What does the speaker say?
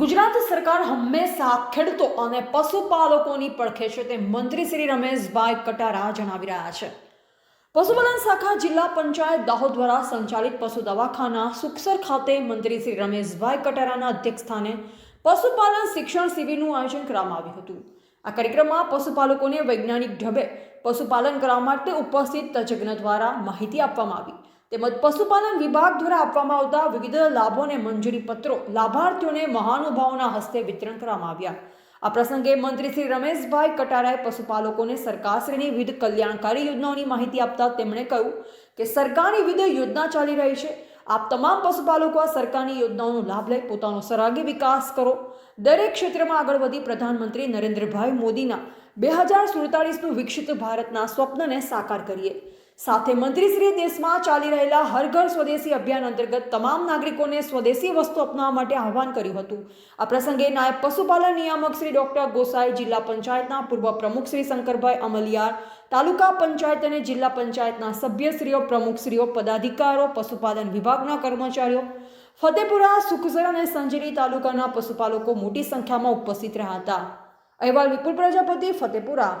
ગુજરાત સરકાર હંમેશા ખેડૂતો અને પશુપાલકોની પડખે છે તે મંત્રી શ્રી રમેશભાઈ કટારા જણાવી રહ્યા છે. પશુપાલન શાખા જિલ્લા પંચાયત દાહોદ દ્વારા સંચાલિત પશુ દવાખાના સુખસર ખાતે મંત્રી શ્રી રમેશભાઈ કટારાના અધ્યક્ષસ્થાને પશુપાલન શિક્ષણ શિબિરનું આયોજન કરવામાં આવ્યું હતું. આ કાર્યક્રમમાં પશુપાલકોને વૈજ્ઞાનિક ઢબે પશુપાલન કરવા માટે ઉપસ્થિત તજજ્ઞ દ્વારા માહિતી આપવામાં આવી. તેમજ પશુપાલન વિભાગ દ્વારા આપવામાં આવતા વિવિધ લાભો અને મંજૂરી પત્રો લાભાર્થીઓને મહાનુભાવોના હસ્તે વિતરણ કરવામાં આવ્યા. આ પ્રસંગે મંત્રી શ્રી રમેશભાઈ કટારાએ પશુપાલકોને સરકારશ્રીની વિવિધ કલ્યાણકારી યોજનાઓની માહિતી આપતા તેમણે કહ્યું કે સરકારની વિવિધ યોજના ચાલી રહી છે. આપ તમામ પશુપાલકો આ સરકારની યોજનાઓનો લાભ લઈ પોતાનો સરાગી વિકાસ કરો. દરેક ક્ષેત્રમાં આગળ વધી પ્રધાનમંત્રી નરેન્દ્રભાઈ મોદીના બે હજાર સુડતાલીસનું વિકસિત ભારતના સ્વપ્નને સાકાર કરીએ. સાથે મંત્રીશ્રીએ દેશમાં ચાલી રહેલા હર ઘર સ્વદેશી અભિયાન અંતર્ગત તમામ નાગરિકોને સ્વદેશી વસ્તુ અપનાવવા માટે આહવાન કર્યું હતું. આ પ્રસંગે નાયબ પશુપાલન નિયામક શ્રી ડોક્ટર ગોસાઈ જિલ્લા પંચાયતના પૂર્વ પ્રમુખ શ્રી શંકરભાઈ અમલિયાર, તાલુકા પંચાયત અને જિલ્લા પંચાયતના સભ્યશ્રીઓ, પ્રમુખશ્રીઓ પદાધિકારો પશુપાલન વિભાગના કર્મચારીઓ, ફતેપુરા, સુખસર અને સંજરી તાલુકાના પશુપાલકો મોટી સંખ્યામાં ઉપસ્થિત રહ્યા હતા. અહેવાલ વિપુલ પ્રજાપતિ, ફતેપુરા.